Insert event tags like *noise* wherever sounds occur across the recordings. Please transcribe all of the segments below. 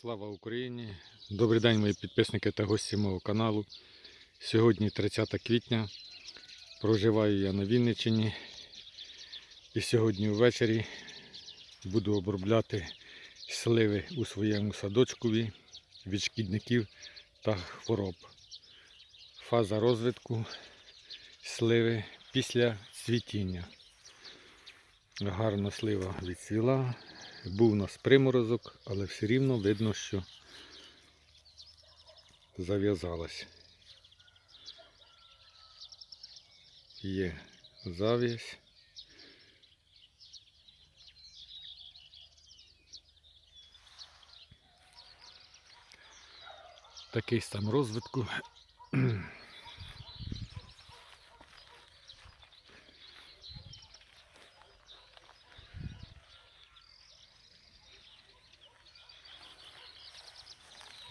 Слава Україні! Добрий день, мої підписники та гості мого каналу. Сьогодні 30 квітня. Проживаю я на Вінниччині. І сьогодні ввечері буду обробляти сливи у своєму садочкові від шкідників та хвороб. Фаза розвитку сливи після цвітіння. Гарна слива відцвіла. Був у нас приморозок, але все рівно видно, що зав'язалась. Є зав'язь. Такий стан розвитку.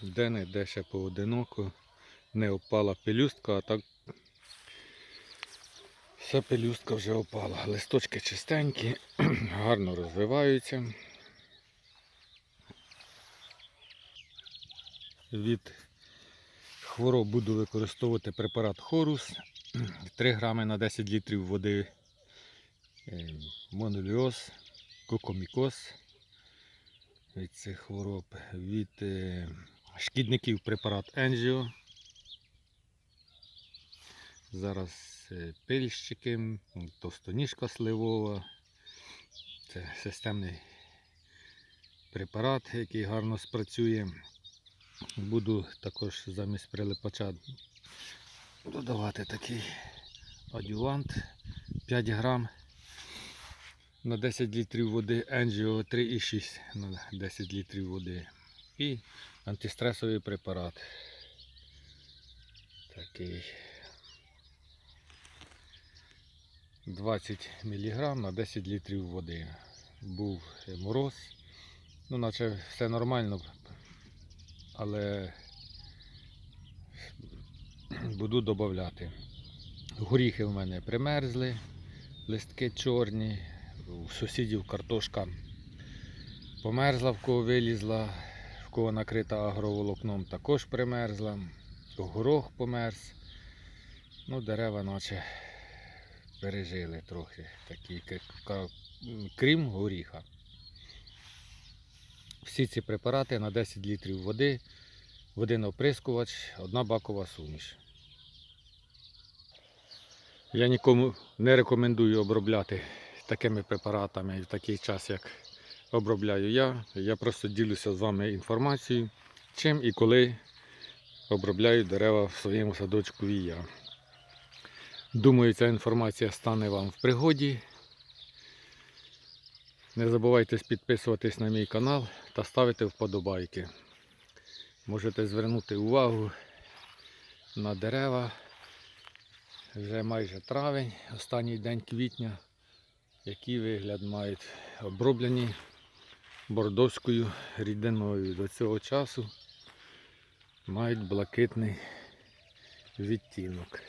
Де не де ще поодиноко не опала пелюстка, а так вся пелюстка вже опала. Листочки чистенькі, *clears throat* гарно розвиваються. Від хвороб буду використовувати препарат Хорус *clears throat* 3 грами на 10 літрів води, е, моноліоз, кокомікоз від цих хвороб, від е, шкідників препарат Енжіо. Зараз е, пильщики, товстоніжка сливова. Це системний препарат, який гарно спрацює. Буду також замість прилипача додавати такий адювант 5 грам на 10 літрів води, Енжіо 3,6 на 10 літрів води. І антистресовий препарат. Такий 20 мг на 10 літрів води. Був мороз. Ну, наче все нормально, але буду додати. Горіхи в мене примерзли, листки чорні, у сусідів картошка померзла, в кого вилізла, в накрита агроволокном також примерзла, горох померз. Ну, дерева наче пережили трохи, такі, крім горіха. Всі ці препарати на 10 літрів води, один оприскувач, одна бакова суміш. Я нікому не рекомендую обробляти такими препаратами в такий час, як обробляю я. Я просто ділюся з вами інформацією, чим і коли обробляю дерева в своєму садочку і я. Думаю, ця інформація стане вам в пригоді. Не забувайте підписуватись на мій канал та ставити вподобайки. Можете звернути увагу на дерева. Вже майже травень, останній день квітня, який вигляд мають оброблені бордовською рідиною. До цього часу мають блакитний відтінок.